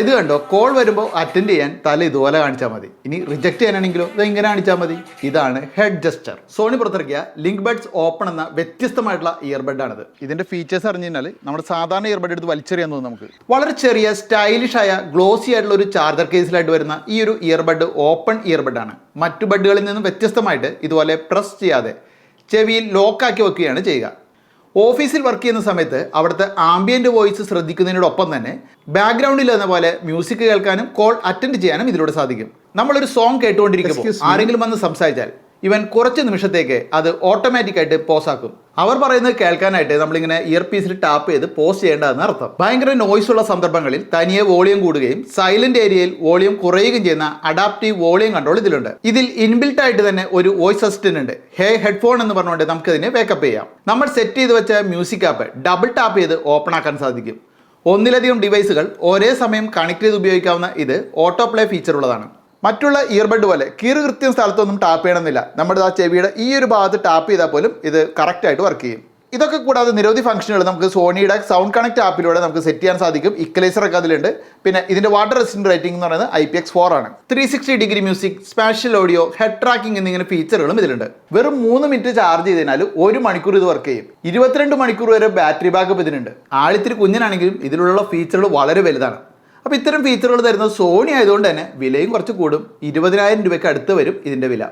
ഇത് കണ്ടോ? കോൾ വരുമ്പോൾ അറ്റൻഡ് ചെയ്യാൻ തല ഇതുപോലെ കാണിച്ചാൽ മതി. ഇനി റിജക്ട് ചെയ്യാനാണെങ്കിലോ ഇത് ഇങ്ങനെ കാണിച്ചാൽ മതി. ഇതാണ് ഹെഡ് ജസ്റ്റർ സോണി പുറത്തിറക്കിയ ലിങ്ക് ബഡ്സ് ഓപ്പൺ എന്ന വ്യത്യസ്തമായിട്ടുള്ള ഇയർബഡ് ആണിത്. ഇതിന്റെ ഫീച്ചേഴ്സ് അറിഞ്ഞു കഴിഞ്ഞാൽ നമ്മുടെ സാധാരണ ഇയർബഡ് എടുത്ത് വലിച്ചെറിയാൻ തോന്നും നമുക്ക്. വളരെ ചെറിയ സ്റ്റൈലിഷ് ആയ ഗ്ലോസി ആയിട്ടുള്ള ഒരു ചാർജർ കേസിലായിട്ട് വരുന്ന ഈ ഒരു ഇയർബഡ് ഓപ്പൺ ഇയർബഡ് ആണ്. മറ്റു ബഡുകളിൽ നിന്നും വ്യത്യസ്തമായിട്ട് ഇതുപോലെ പ്രസ് ചെയ്യാതെ ചെവിയിൽ ലോക്കാക്കി വെക്കുകയാണ് ചെയ്യുക. ഓഫീസിൽ വർക്ക് ചെയ്യുന്ന സമയത്ത് അവിടുത്തെ ആംബിയന്റ് വോയിസ് ശ്രദ്ധിക്കുന്നതിനോടൊപ്പം തന്നെ ബാക്ക്ഗ്രൗണ്ടിൽ എന്ന പോലെ മ്യൂസിക് കേൾക്കാനും കോൾ അറ്റൻഡ് ചെയ്യാനും ഇതിലൂടെ സാധിക്കും. നമ്മളൊരു സോങ് കേട്ടുകൊണ്ടിരിക്കുമ്പോൾ ആരെങ്കിലും വന്ന് സംസാരിച്ചാൽ ഇവൻ കുറച്ച് നിമിഷത്തേക്ക് അത് ഓട്ടോമാറ്റിക്കായിട്ട് പോസാക്കും അവർ പറയുന്നത് കേൾക്കാനായിട്ട് നമ്മളിങ്ങനെ ഇയർ പീസിൽ ടാപ്പ് ചെയ്ത് പോസ് ചെയ്യേണ്ടതെന്ന് അർത്ഥം. ഭയങ്കര നോയ്സ് ഉള്ള സന്ദർഭങ്ങളിൽ തനിയെ വോളിയം കൂടുകയും സൈലന്റ് ഏരിയയിൽ വോളിയം കുറയുകയും ചെയ്യുന്ന അഡാപ്റ്റീവ് വോളിയം കൺട്രോൾ ഇതിലുണ്ട്. ഇതിൽ ഇൻബിൽട്ട് ആയിട്ട് തന്നെ ഒരു വോയിസ് അസിസ്റ്റന്റ് ഉണ്ട്. ഹേ ഹെഡ്ഫോൺ എന്ന് പറഞ്ഞുകൊണ്ട് നമുക്ക് ഇതിനെ വേക്കപ്പ് ചെയ്യാം. നമ്മൾ സെറ്റ് ചെയ്ത് വെച്ച മ്യൂസിക് ആപ്പ് ഡബിൾ ടാപ്പ് ചെയ്ത് ഓപ്പൺ ആക്കാൻ സാധിക്കും. ഒന്നിലധികം ഡിവൈസുകൾ ഒരേ സമയം കണക്ട് ചെയ്ത് ഉപയോഗിക്കാവുന്ന ഇത് ഓട്ടോ പ്ലേ ഫീച്ചർ ഉള്ളതാണ്. മറ്റുള്ള ഇയർബഡ് പോലെ കീറ് കൃത്യം സ്ഥലത്തൊന്നും ടാപ്പ് ചെയ്യണമെന്നില്ല. നമ്മുടെ ആ ചെവിയുടെ ഈ ഒരു ഭാഗത്ത് ടാപ്പ് ചെയ്താൽ പോലും ഇത് കറക്റ്റായിട്ട് വർക്ക് ചെയ്യും. ഇതൊക്കെ കൂടാതെ നിരവധി ഫംഗ്ഷനുകൾ നമുക്ക് സോണിയുടെ സൗണ്ട് കണക്ട് ആപ്പിലൂടെ നമുക്ക് സെറ്റ് ചെയ്യാൻ സാധിക്കും. ഇക്വലൈസർ ഒക്കെ അതിലുണ്ട്. പിന്നെ ഇതിന്റെ വാട്ടർ റെസിസ്റ്റന്റ് റേറ്റിംഗ് എന്ന് പറയുന്നത് ഐ പി എക്സ് ഫോർ ആണ്. Three sixty degree music spatial audio head tracking എന്നിങ്ങനെ ഫീച്ചറുകളും ഇതിലുണ്ട്. വെറും മൂന്ന് മിനിറ്റ് ചാർജ് ചെയ്തതിനാൽ ഒരു മണിക്കൂർ ഇത് വർക്ക് ചെയ്യും. ഇരുപത്തിരണ്ട് മണിക്കൂർ വരെ ബാറ്ററി ബാക്കപ്പ് ഇതിനുണ്ട്. ആളിത്തിരി കുഞ്ഞിനാണെങ്കിലും ഇതിലുള്ള ഫീച്ചറുകൾ വളരെ വലുതാണ്. അപ്പോൾ ഇത്തരം ഫീച്ചറുകൾ തരുന്നത് സോണി ആയതുകൊണ്ട് തന്നെ വിലയും കുറച്ച് കൂടും. ഇരുപതിനായിരം രൂപയ്ക്ക് അടുത്ത് വരും ഇതിന്റെ വില.